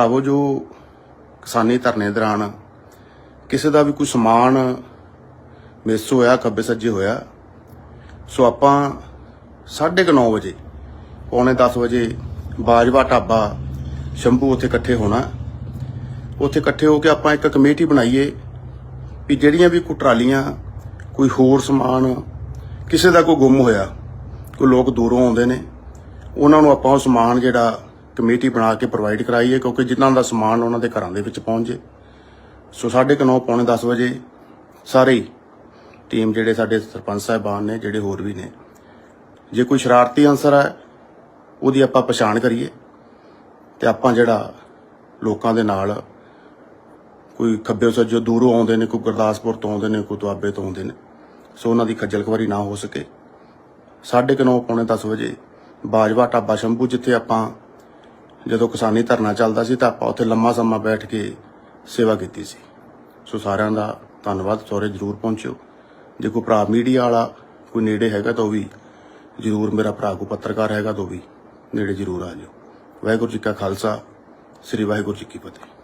ਭਾਵੋ ਜੋ ਕਿਸਾਨੀ ਧਰਨੇ ਦੌਰਾਨ ਕਿਸੇ ਦਾ ਵੀ ਕੋਈ ਸਮਾਨ ਮਿਸ ਹੋਇਆ, ਖੱਬੇ ਸੱਜੇ ਹੋਇਆ, ਸੋ ਆਪਾਂ 9:30 ਵਜੇ, ਪੌਣੇ 10 ਵਜੇ ਬਾਜਵਾ ਢਾਬਾ ਸ਼ੰਭੂ ਉੱਥੇ ਇਕੱਠੇ ਹੋਣਾ। ਉੱਥੇ ਇਕੱਠੇ ਹੋ ਕੇ ਆਪਾਂ ਇੱਕ ਕਮੇਟੀ ਬਣਾਈਏ ਵੀ ਜਿਹੜੀਆਂ ਵੀ ਕੋਈ ਟਰਾਲੀਆਂ, ਕੋਈ ਹੋਰ ਸਮਾਨ, ਕਿਸੇ ਦਾ ਕੋਈ ਗੁੰਮ ਹੋਇਆ, ਕੋਈ ਲੋਕ ਦੂਰੋਂ ਆਉਂਦੇ ਨੇ, ਉਹਨਾਂ ਨੂੰ ਆਪਾਂ ਉਹ ਸਮਾਨ ਜਿਹੜਾ ਕਮੇਟੀ ਬਣਾ ਕੇ ਪ੍ਰੋਵਾਈਡ ਕਰਾਈਏ ਕਿਉਂਕਿ ਜਿਨ੍ਹਾਂ ਦਾ ਸਮਾਨ ਉਹਨਾਂ ਦੇ ਘਰਾਂ ਦੇ ਵਿੱਚ ਪਹੁੰਚ ਜੇ। ਸੋ 9:30 ਪੌਣੇ 10 ਵਜੇ ਸਾਰੇ ਟੀਮ ਜਿਹੜੇ ਸਾਡੇ ਸਰਪੰਚ ਸਾਹਿਬਾਨ ਨੇ, ਜਿਹੜੇ ਹੋਰ ਵੀ ਨੇ, ਜੇ ਕੋਈ ਸ਼ਰਾਰਤੀ ਅਨਸਰ ਹੈ ਉਹਦੀ ਆਪਾਂ ਪਛਾਣ ਕਰੀਏ ਤੇ ਆਪਾਂ ਜਿਹੜਾ ਲੋਕਾਂ ਦੇ ਨਾਲ ਕੋਈ ਖੱਬੇ ਸੱਜੋ ਦੂਰੋਂ ਆਉਂਦੇ ਨੇ, ਕੋਈ ਗੁਰਦਾਸਪੁਰ ਤੋਂ ਆਉਂਦੇ ਨੇ, ਕੋਈ ਦੁਆਬੇ ਤੋਂ ਆਉਂਦੇ ਨੇ, ਸੋ ਉਹਨਾਂ ਦੀ ਖੱਜਲ ਖਵਾਰੀ ਨਾ ਹੋ ਸਕੇ। 9:30 ਪੌਣੇ 10 ਵਜੇ ਬਾਜਵਾ ਢਾਬਾ ਸ਼ੰਭੂ, ਜਿੱਥੇ ਆਪਾਂ ਜਦੋਂ ਕਿਸਾਨੀ ਧਰਨਾ ਚੱਲਦਾ ਸੀ ਤਾਂ ਆਪਾਂ ਉੱਥੇ ਲੰਮਾ ਸਮਾਂ ਬੈਠ ਕੇ ਸੇਵਾ ਕੀਤੀ ਸੀ। ਸੋ ਸਾਰਿਆਂ ਦਾ ਧੰਨਵਾਦ ਸੋਰੇ ਜਰੂਰ ਪਹੁੰਚਿਓ। ਜੇ ਕੋਈ ਭਰਾ ਮੀਡੀਆ ਵਾਲਾ ਕੋਈ ਨੇੜੇ ਹੈਗਾ ਤਾਂ ਉਹ ਵੀ ਜਰੂਰ ਮੇਰਾ ਭਰਾ ਕੋ ਪੱਤਰਕਾਰ ਹੈਗਾ ਤਾਂ ਉਹ ਵੀ ਨੇੜੇ ਜਰੂਰ ਆ ਜਾਓ। ਵਾਹਿਗੁਰੂ ਜੀ ਕਾ ਖਾਲਸਾ, ਸ੍ਰੀ ਵਾਹਿਗੁਰੂ ਜੀ ਕੀ ਫਤਿਹ।